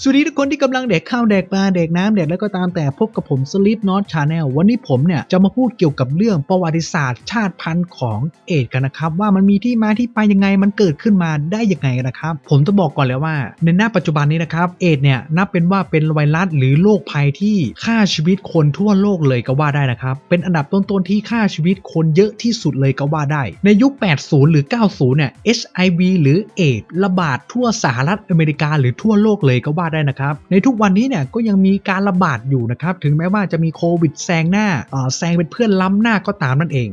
สวัสดีทุกคนที่กำลังเด็กข้าวเด็กปลาเด็กน้ำเด็กแล้วก็ตามแต่พบกับผม Sleep Not Channel วันนี้ผมเนี่ยจะมาพูดเกี่ยวกับเรื่องประวัติศาสตร์ ชาติพันธุ์ของเอดกันนะครับ ว่ามันมีที่มาที่ไปยังไงมันเกิดขึ้นมาได้ยังไงนะครับ ผมจะบอกก่อนเลยว่า ในหน้าปัจจุบันนี้นะครับเอดเนี่ยนับเป็นว่าเป็นไวรัสหรือโรคภัยที่ฆ่าชีวิตคนทั่วโลกเลยก็ว่าได้นะครับเป็นอันดับต้นๆที่ฆ่าชีวิตคนเยอะที่สุดเลยก็ว่าได้ ในยุค 80 หรือ 90 เนี่ย HIV หรือเอดระบาดทั่วสหรัฐอเมริกาหรือทั่วโลกเลยก็ว่าได้นะครับ ในทุกวันนี้เนี่ยก็ยังมีการระบาดอยู่นะครับ ถึงแม้ว่าจะมีโควิดแซงหน้าเอ่อแซงเป็นเพื่อนล้ำหน้าก็ตามนั่นเอง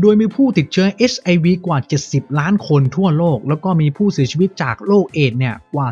โดยมีผู้ติดเชื้อ HIV กว่า 70 ล้านคนทั่วโลก แล้วก็มีผู้เสียชีวิตจากโรคเอดส์เนี่ยกว่า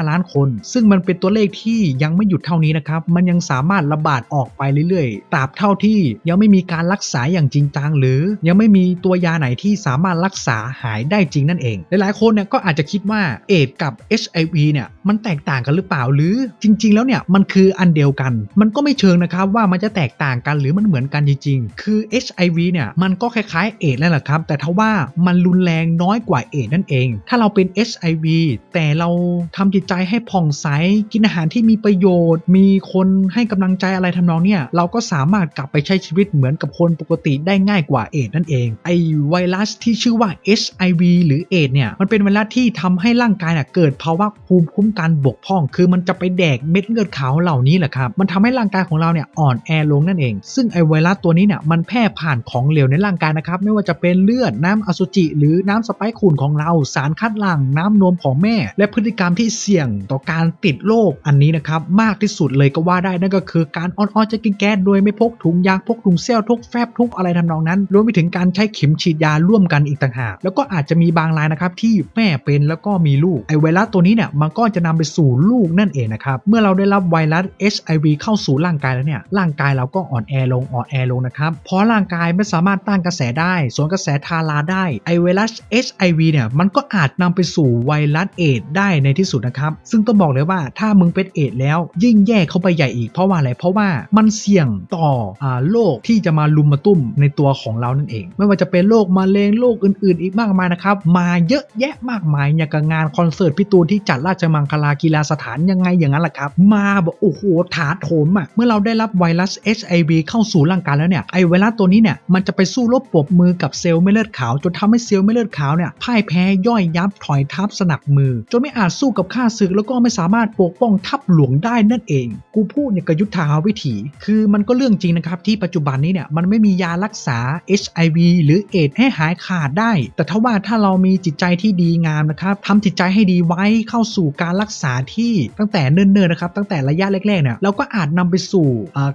35 ล้านคน ซึ่งมันเป็นตัวเลขที่ยังไม่หยุดเท่านี้นะครับ มันยังสามารถระบาดออกไปเรื่อยๆ ตราบเท่าที่ยังไม่มีการรักษาอย่างจริงจังหรือยังไม่มีตัวยาไหนที่สามารถรักษาหายได้จริงนั่นเอง หลายๆคนเนี่ยก็อาจจะคิดว่าเอดส์กับ HIV เนี่ยมันแตกต่างกันหรือเปล่าหรือจริง ๆ แล้วเนี่ยมันคืออันเดียวกัน มันก็ไม่เชิงนะครับว่ามันจะแตกต่างกันหรือมันเหมือนกันจริง ๆ คือ HIV เนี่ยมันก็คล้ายๆ เอดนั่นแหละครับ แต่ทว่ามันรุนแรงน้อยกว่าเอดนั่นเอง ถ้าเราเป็น HIV แต่เราทำจิตใจให้ผ่องใส กินอาหารที่มีประโยชน์ มีคนให้กำลังใจอะไรทำนองเนี่ย เราก็สามารถกลับไปใช้ชีวิตเหมือนกับคนปกติได้ง่ายกว่าเอดนั่นเอง ไอไวรัสที่ชื่อว่า HIV หรือเอดเนี่ย มันเป็นไวรัสที่ทำให้ร่างกายเนี่ยเกิดภาวะภูมิคุ้มกันบกพร่อง คือมันจะไปแดกเม็ดเลือดขาวเหล่านี้แหละครับ มันทำให้ร่างกายของเราเนี่ยอ่อนแอลงนั่นเอง ซึ่งไอไวรัสตัวนี้เนี่ย มันแพร่ผ่านของเหลวในร่างกายนะครับไม่ว่าจะเป็นเลือดน้ำอสุจิ หรือน้ำสไปค์ขุ่นของเราสารคัดหลั่งน้ำนมของแม่ และพฤติกรรมที่เสี่ยงต่อการติดโรคอันนี้นะครับมากที่สุดเลยก็ว่าได้นั่นก็คือการออนๆจะกินแก๊สโดยไม่พกถุงยางพกถุงเซลทุกแฟบทุกอะไรทำนองนั้นรวมไปถึงการใช้เข็มฉีดยาร่วมกันอีกต่างหากแล้วก็อาจจะมีบางรายนะครับที่แม่เป็นแล้วก็มีลูกไอไวรัสตัวนี้เนี่ยมันก็จะนำไปสู่ลูกนั่นเองนะครับเมื่อเราได้รับไวรัส HIV เข้าสู่ร่างกายแล้วเนี่ยร่างกายเราก็อ่อนแอลงอ่อนแอลงนะครับเพราะร่างกายไม่สามารถต้านกระแสได้ส่วนกระแสทาราได้ ไอไวรัส HIV เนี่ยมันก็อาจนำไปสู่ไวรัสเอดได้ในที่สุดนะครับ ซึ่งต้องบอกเลยว่าถ้ามึงเป็นเอดแล้วยิ่งแย่เข้าไปใหญ่อีกเพราะว่าอะไร เพราะว่ามันเสี่ยงต่ออโรคที่จะมาลุมมาตุ้มในตัวของเรานั่นเอง ไม่ว่าจะเป็นโรคมะเร็งโรคอื่น ๆ อีกมากมายนะครับ มาเยอะแยะมากมายอย่างกับงานคอนเสิร์ตพี่ตูนที่จัดราชมังคลากีฬาสถานยังไงอย่างนั้นแหละครับ มาแบบโอ้โหถาโถมอะเมื่อเราได้รับไวรัส HIV เข้าสู่ร่างกายแล้วเนี่ยไอไวรัสตัวนี้เนี่ยมันจะไปสู้รบปรบมือกับเซลล์เม็ดเลือดขาว จนทำให้เซลล์เม็ดเลือดขาวเนี่ยพ่ายแพ้ย่อยยับถอยทับสนับมือ จนไม่อาจสู้กับข้าศึกแล้วก็ไม่สามารถปกป้องทัพหลวงได้นั่นเอง กูพูดเนี่ยกยุทธาวิถี คือมันก็เรื่องจริงนะครับที่ปัจจุบันนี้เนี่ยมันไม่มียารักษา HIV หรือเอดให้หายขาดได้ แต่ถ้าว่าถ้าเรามีจิตใจที่ดีงามนะครับทำจิตใจให้ดีไว้เข้าสู่การรักษาที่ตั้งแต่เนิ่นๆนะครับตั้งแต่ระยะแรกๆเนี่ยเราก็อาจนำไปสู่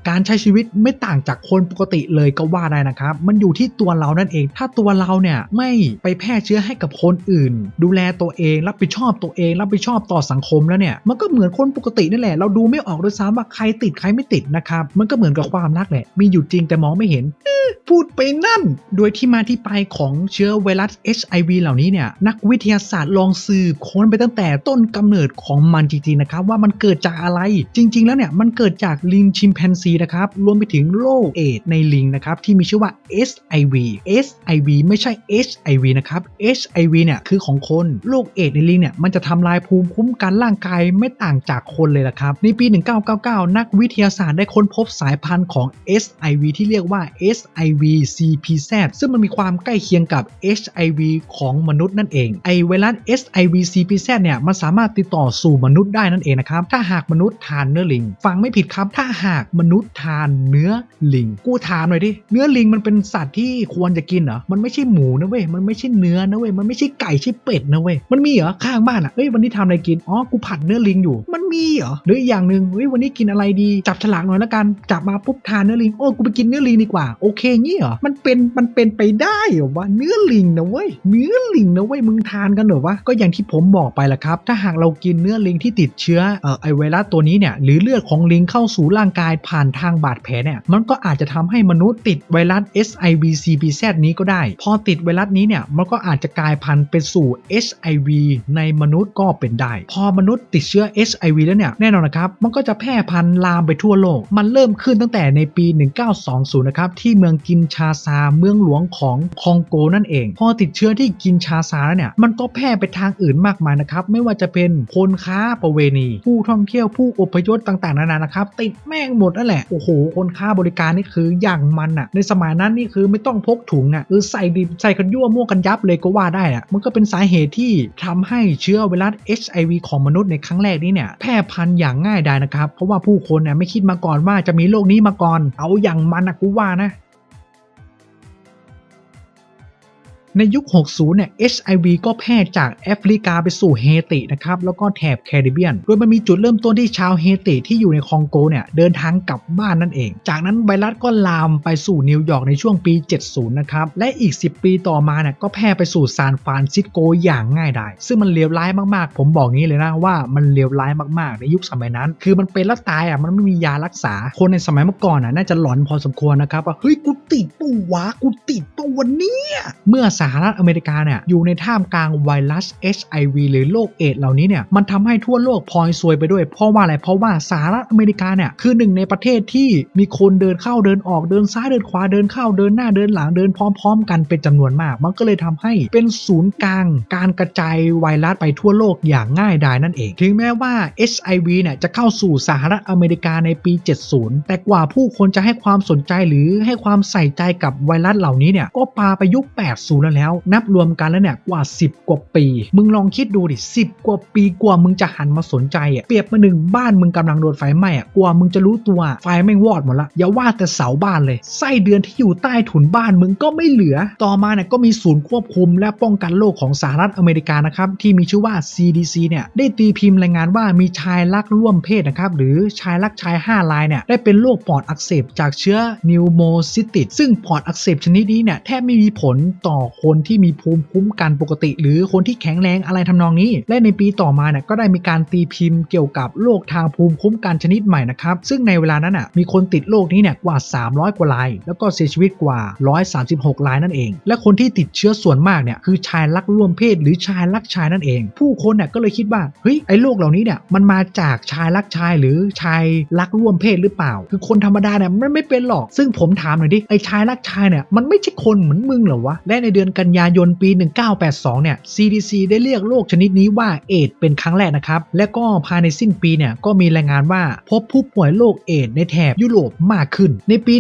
การใช้ชีวิตไม่ต่างจากคนปกติเลยก็ว่าได้นะครับ มันอยู่ที่ตัวเรานั่นเอง ถ้าตัวเราเนี่ยไม่ไปแพร่เชื้อให้กับคนอื่น ดูแลตัวเองรับผิดชอบตัวเอง รับผิดชอบต่อสังคมแล้วเนี่ยมันก็เหมือนคนปกตินั่นแหละเราดูไม่ออกด้วยซ้ำว่าใครติดใครไม่ติดนะครับมันก็เหมือนกับความรักแหละมีอยู่จริงแต่มองไม่เห็นพูดไปนั่น โดยที่มาที่ไปของเชื้อไวรัส HIV เหล่านี้เนี่ย นักวิทยาศาสตร์ลองสืบค้นไปตั้งแต่ต้นกำเนิดของมันจริงๆนะครับ ว่ามันเกิดจากอะไร จริง ๆ แล้วเนี่ย มันเกิดจากลิงชิมแปนซีนะครับ รวมไปถึงโรคเอดในลิงนะครับ ที่มีชื่อว่า SIV SIV ไม่ใช่ HIV นะครับ HIV เนี่ยคือของคนโรคเอดในลิงเนี่ยมันจะทำลายภูมิคุ้มกันร่างกายไม่ต่างจากคนเลยละครับ ในปี 1999 นักวิทยาศาสตร์ได้ค้นพบสายพันธุ์ของ SIV ที่เรียกว่า SIV CPZ ซึ่งมันมีความใกล้เคียงกับ HIV ของมนุษย์นั่นเอง ไอไวรัส SIV CPZ เนี่ยมันสามารถติดต่อสู่มนุษย์ได้นั่นเองนะครับ ถ้าหากมนุษย์ทานเนื้อลิง ฟังไม่ผิดครับ ถ้าหากมนุษย์ทานเนื้อลิง กูถามหน่อยดิ เนื้อลิงมันเป็นสัตว์ที่ควรจะกินเหรอ มันไม่ใช่หมูนะเว้ย มันไม่ใช่เนื้อนะเว้ย มันไม่ใช่ไก่ใช่เป็ดนะเว้ย มันมีเหรอข้างบ้านอะเฮ้ยวันนี้ทำอะไรกิน อ๋อ กูผัดเนื้อลิงอยู่ มันมีเหรอ หรืออีกอย่างหนึ่งเฮ้ยวันนี้กินอะไรดี จับฉลากหน่อยละกัน จับมาปุ๊บทานเนื้อลิง โอ้ กูไปกินเนื้อลิงดีกว่า โอเคงี้เหรอ มันเป็น มันเป็นไปได้เหรอวะ เนื้อลิงนะเว้ย เนื้อลิงนะเว้ย มึงทานกันเหรอวะ ก็อย่างที่ผมบอกไปละครับ ถ้าหากเรากินเนื้อลิงที่ติดเชื้อ เอ่อ ไอไวรัสตัวนี้เนี่ย หรือเลือดของลิงเข้าสู่ร่างกายผ่านทางบาดแผลเนี่ย มันก็อาจจะทำให้มนุษย์ติดไวรัส SIV CBZ นี้ก็ได้ พอติดไวรัสนี้เนี่ยมันก็อาจจะกลายพันธุ์เป็นสู่ HIV ในมนุษย์ก็เป็นได้ พอมนุษย์ติดเชื้อ HIV แล้วเนี่ยแน่นอนนะครับ มันก็จะแพร่พันธุ์ลามไปทั่วโลก มันเริ่มขึ้นตั้งแต่ในปี 1920 นะครับที่เมืองกินชาซาเมืองหลวงของคองโกนั่นเอง พอติดเชื้อที่กินชาซาแล้วเนี่ยมันก็แพร่ไปทางอื่นมากมายนะครับไม่ว่าจะเป็นคนค้าประเวณี ผู้ท่องเที่ยวผู้อพยพต่างๆนานานะครับติดแม่งหมดนั่นแหละโอ้โหคนค้าบริการนี่คืออย่างมันอะในสมัยนั้นนี่คือไม่ต้อง้องพกถุงอะหรือใส่ดิบใส่กันยั่วมั่วกันยับเลยก็ว่าได้อะมันก็เป็นสาเหตุที่ทำให้เชื้อไวรัส HIV ของมนุษย์ในครั้งแรกนี้เนี่ยแพร่พันธุ์อย่างง่ายได้นะครับ เพราะว่าผู้คนเนี่ยไม่คิดมาก่อนว่าจะมีโรคนี้มาก่อน เอาอย่างมันนะกูว่านะ ในยุค 60 เนี่ย HIV ก็แพร่จากแอฟริกาไปสู่เฮตินะครับ แล้วก็แถบแคริบเบียน โดยมันมีจุดเริ่มต้นที่ชาวเฮติที่อยู่ในคองโกเนี่ย เดินทางกลับบ้านนั่นเอง จากนั้นไวรัสก็ลามไปสู่นิวยอร์กในช่วงปี 70 นะครับ และอีก 10 ปีต่อมาเนี่ยก็แพร่ไปสู่ซานฟรานซิสโกอย่างง่ายดายซึ่งมันเลวร้ายมากๆ ผมบอกงี้เลยนะว่ามันเลวร้ายมากๆ ในยุคสมัยนั้น คือมันเป็นแล้วตายอะมันไม่มียารักษาคนในสมัยเมื่อก่อนอะน่าจะหลอนพอสมควรนะครับว่าเฮ้ยกูติดปะวะกูติดปะวันนี้เมื่อสหรัฐอเมริกาเนี่ยอยู่ในท่ามกลางไวรัส HIV หรือโรคเอดเหล่านี้เนี่ยมันทำให้ทั่วโลกพลอยซวยไปด้วย เพราะว่าอะไรเพราะว่าสหรัฐอเมริกาเนี่ยคือหนึ่งในประเทศที่มีคนเดินเข้าเดินออกเดินซ้ายเดินขวาเดินเข้าเดินหน้าเดินหลังเดินพร้อม ๆ กันเป็นจำนวนมาก มันก็เลยทำให้เป็นศูนย์กลาง การกระจายไวรัสไปทั่วโลกอย่างง่ายดายนั่นเอง ถึงแม้ว่า HIV เนี่ยจะเข้าสู่สหรัฐอเมริกาในปี 70 แต่กว่าผู้คนจะให้ความสนใจหรือให้ความใส่ใจกับไวรัสเหล่านี้เนี่ยก็ปาไปยุค 80แล้วแล้ว นับรวมกันแล้วเนี่ยกว่า 10 กว่าปี มึงลองคิดดูดิ10กว่าปีกว่ามึงจะหันมาสนใจอะเปรียบมาหนึ่งบ้านมึงกำลังโดนไฟไหม้อะกว่ามึงจะรู้ตัวไฟแม่วอดหมดละอย่าว่าแต่เสาบ้านเลยไส้เดือนที่อยู่ใต้ถุนบ้านมึงก็ไม่เหลือ ต่อมาเนี่ยก็มีศูนย์ควบคุมและป้องกันโรคของสหรัฐอเมริกานะครับที่มีชื่อว่า CDC เนี่ยได้ตีพิมพ์รายงานว่ามีชายรักร่วมเพศนะครับหรือชายรักชาย 5 รายเนี่ยได้เป็นโรคปอดอักเสบจากเชื้อนิวโมซิติสซึ่งปอดอักเสบชนิดนี้เนี่ยแทบไม่มีผลต่อคนที่มีภูมิคุ้มกันปกติ หรือคนที่แข็งแรงอะไรทำนองนี้ และในปีต่อมาเนี่ยก็ได้มีการตีพิมพ์เกี่ยวกับโรคทางภูมิคุ้มกันชนิดใหม่นะครับซึ่งในเวลานั้นอะมีคนติดโรคนี้เนี่ยกว่า 300 กว่าราย แล้วก็เสียชีวิตกว่า 136 รายนั่นเอง และคนที่ติดเชื้อส่วนมากเนี่ยคือชายรักร่วมเพศ หรือชายรักชายนั่นเอง ผู้คนเนี่ยก็เลยคิดว่าเฮ้ยไอ้โรคเหล่านี้เนี่ยมันมาจากชายรักชายหรือชายรักร่วมเพศหรือเปล่า คือคนธรรมดาเนี่ยมันไม่เป็นหรอกซึ่งผมถามหน่อยดิไอ้ชายรักชายเนี่ยมันไม่ใช่คนเหมือนมึงเหรอวะและในเดือนกันยายนปี 1982 เนี่ย CDC ได้เรียกโรคชนิดนี้ว่าเอดเป็นครั้งแรกนะครับ และก็ภายในสิ้นปีเนี่ยก็มีรายงานว่าพบผู้ป่วยโรคเอดในแถบยุโรปมากขึ้น ในปี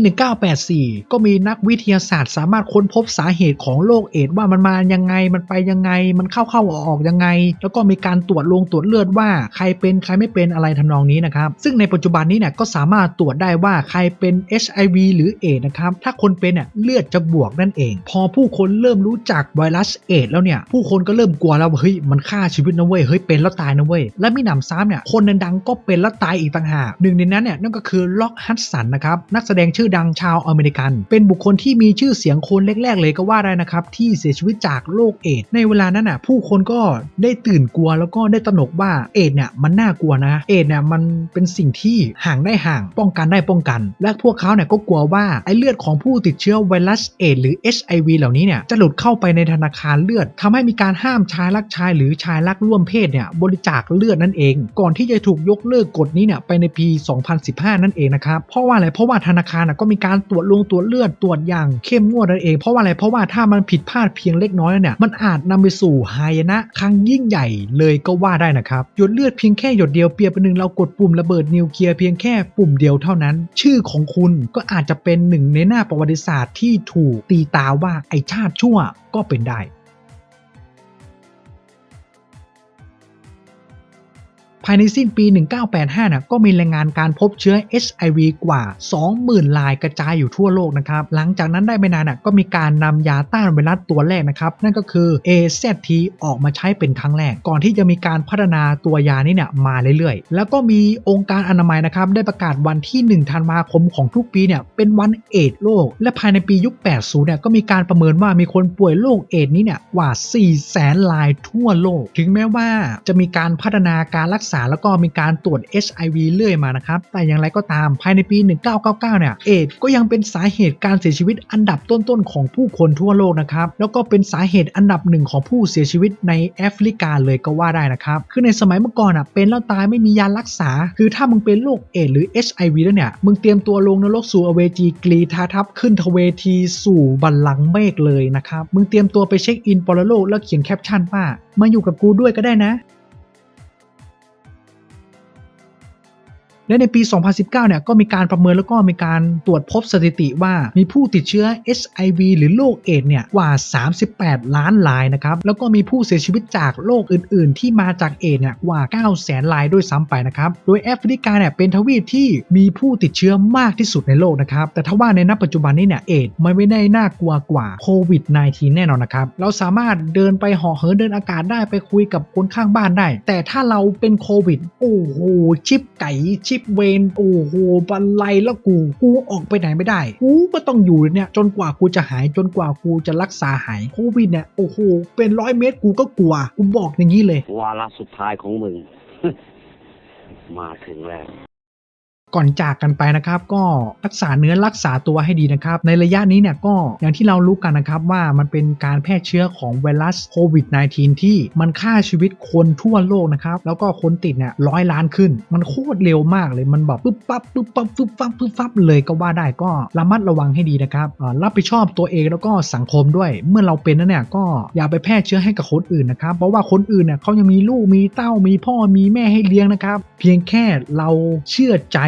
1984 ก็มีนักวิทยาศาสตร์สามารถค้นพบสาเหตุของโรคเอดว่ามันมายังไง มันไปยังไง มันเข้าเข้าออกออกยังไง แล้วก็มีการตรวจลงตรวจเลือดว่าใครเป็นใครไม่เป็นอะไรทำนองนี้นะครับ ซึ่งในปัจจุบันนี้เนี่ยก็สามารถตรวจได้ว่าใครเป็น HIV หรือเอดนะครับ ถ้าคนเป็นเนี่ยเลือดจะบวกนั่นเอง พอผู้คนเริ่มรู้จักไวรัสเอดแล้วเนี่ย ผู้คนก็เริ่มกลัวแล้วเฮ้ยมันฆ่าชีวิตนะเว้ยเฮ้ยเป็นแล้วตายนะเว้ยและมีหนำซ้ำเนี่ยคนดังๆก็เป็นแล้วตายอีกต่างหากหนึ่งในนั้นเนี่ยนั่นก็คือล็อกฮัตสันนะครับนักแสดงชื่อดังชาวอเมริกัน เป็นบุคคลที่มีชื่อเสียงคนแรกๆ เลยก็ว่าได้นะครับที่เสียชีวิตจากโรคเอดในเวลานั้นน่ะผู้คนก็ได้ตื่นกลัวแล้วก็ได้ตระหนกว่าเอดเนี่ยมันน่ากลัวนะเอดเนี่ยมันเป็นสิ่งที่ห่างได้ห่างป้องกันได้ป้องกัน และพวกเขาเนี่ยก็กลัวว่าไอ้เลือดของผู้ติดเชื้อไวรัสเอดหรือ HIV เหล่านี้เนี่ยจะหลุดเข้าไปในธนาคารเลือดทำให้มีการห้ามชายรักชาย หรือชายรักร่วมเพศเนี่ยบริจาคเลือดนั่นเอง ก่อนที่จะถูกยกเลิกกฎนี้เนี่ยไปในปี 2015 นั่นเองนะครับเพราะว่าอะไรเพราะว่าธนาคารก็มีการตรวจลงตรวจเลือดตรวจอย่างเข้มงวดนั่นเอง เพราะว่าอะไรเพราะว่าถ้ามันผิดพลาดเพียงเล็กน้อยเนี่ยมันอาจนำไปสู่หายนะครั้งยิ่งใหญ่เลยก็ว่าได้นะครับหยดเลือดเพียงแค่หยดเดียวเปรียบเป็นหนึ่งเรากดปุ่มระเบิดนิวเคลียร์เพียงแค่ปุ่มเดียวเท่านั้น ชื่อของคุณก็อาจจะเป็นหนึ่งในหน้าประวัติศาสตร์ที่ถูกตีตาว่าไอชาติชั่วก็เป็นได้ ภายในสิ้นปี 1985นะก็มีรายงานการพบเชื้อ HIV กว่า 20,000ลายกระจายอยู่ทั่วโลกนะครับ หลังจากนั้นได้ไม่นานนะก็มีการนำยาต้านไวรัสตัวแรกนะครับ นั่นก็คือ AZT ออกมาใช้เป็นครั้งแรก ก่อนที่จะมีการพัฒนาตัวยานี้เนี่ยมาเรื่อยๆ แล้วก็มีองค์การอนามัยนะครับได้ประกาศวันที่ 1 ธันวาคมของทุกปีเนี่ยเป็นวันเอดส์โลก และภายในปียุค 80 เนี่ยก็มีการประเมินว่ามีคนป่วยโรคเอดส์นี้เนี่ยกว่า 4 0 0 0 0 0ลายทั่วโลก ถึงแม้ว่าจะมีการพัฒนาการรักษาษาแล้วก็มีการตรวจ HIV เรื่อยมานะครับ แต่อย่างไรก็ตามภายในปี 1999 เนี่ย เอดก็ยังเป็นสาเหตุการเสียชีวิตอันดับต้นๆของผู้คนทั่วโลกนะครับ แล้วก็เป็นสาเหตุอันดับหนึ่งของผู้เสียชีวิตในแอฟริกาเลยก็ว่าได้นะครับ คือในสมัยเมื่อก่อนอะเป็นแล้วตายไม่มียารักษา คือถ้ามึงเป็นโรคเอดหรือ HIV แล้วเนี่ย มึงเตรียมตัวลงนรกสู่อเวจีกรีทาทับขึ้นทเวทีสู่บัลลังก์เมฆเลยนะครับ มึงเตรียมตัวไปเช็คอินปรโลกแล้วเขียนแคปชั่นว่ามาอยู่กับกูด้วยก็ได้นะ และในปี 2019 เนี่ยก็มีการประเมินแล้วก็มีการตรวจพบสถิติว่ามีผู้ติดเชื้อ HIV หรือโรคเอดส์เนี่ยกว่า 38 ล้านรายนะครับ แล้วก็มีผู้เสียชีวิตจากโรคอื่น ๆ ที่มาจากเอดส์เนี่ยกว่า 9 แสนรายด้วยซ้ำไปนะครับ โดยแอฟริกาเนี่ยเป็นทวีปที่มีผู้ติดเชื้อมากที่สุดในโลกนะครับ แต่ถ้าว่าในณปัจจุบันนี้เนี่ยเอดส์มันไม่ได้น่ากลัวกว่าโควิด -19 แน่นอนนะครับ เราสามารถเดินไปห่อเหินเดินอากาศได้ไปคุยกับคนข้างบ้านได้ แต่ถ้าเราเป็นโควิด โอ้โห ชิปไก่ชิปเวนโอ้โหบันไลแล้วกู กูออกไปไหนไม่ได้ กูก็ต้องอยู่เนี่ยจนกว่ากูจะหายจนกว่ากูจะรักษาหายโควิดเนี่ยโอ้โหเป็นร้อยเมตรกูก็กลัว กูบอกอย่างนี้เลย วาระสุดท้ายของมึง มาถึงแล้ว ก่อนจากกันไปนะครับก็รักษาเนื้อรักษาตัวให้ดีนะครับ ในระยะนี้เนี่ยก็อย่างที่เรารู้กันนะครับว่ามันเป็นการแพร่เชื้อของไวรัสโควิด -19 ที่มันฆ่าชีวิตคนทั่วโลกนะครับ แล้วก็คนติดเนี่ยร้อยล้านขึ้น มันโคตรเร็วมากเลยมันแบบปึ๊บปั๊บปึ๊บปั๊บปึ๊บปั๊บปึ๊บปั๊บเลยก็ว่าได้ก็ระมัดระวังให้ดีนะครับรับผิดชอบตัวเองแล้วก็สังคมด้วย เมื่อเราเป็นแล้วเนี่ยก็อย่าไปแพร่เชื้อให้กับคนอื่นนะครับ เพราะว่าคนอื่นเนี่ยเขายังมีลูกมีเต้ามีพ่อมีแม่ให้เลี้ยงนะครับ เพียงแค่เราเชื่อใจ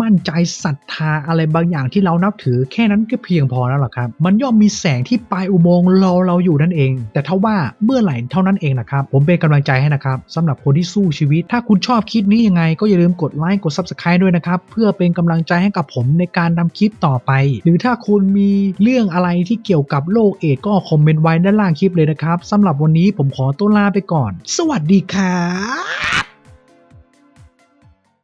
มั่นใจศรัทธาอะไรบางอย่างที่เรานับถือแค่นั้นก็เพียงพอแล้วล่ะครับมันย่อมมีแสงที่ปลายอุโมงค์รอเราอยู่นั่นเอง แต่ถ้าว่าเมื่อไหร่เท่านั้นเองนะครับผมเป็นกำลังใจให้นะครับสำหรับคนที่สู้ชีวิต ถ้าคุณชอบคลิปนี้ยังไง ก็อย่าลืมกดไลค์กด Subscribe ด้วยนะครับเพื่อเป็นกำลังใจให้กับผมในการทำคลิปต่อไป หรือถ้าคุณมีเรื่องอะไรที่เกี่ยวกับโรคเอดก็คอมเมนต์ไว้ด้านล่างคลิปเลยนะครับสำหรับวันนี้ผมขอตัวลาไปก่อน สวัสดีครับ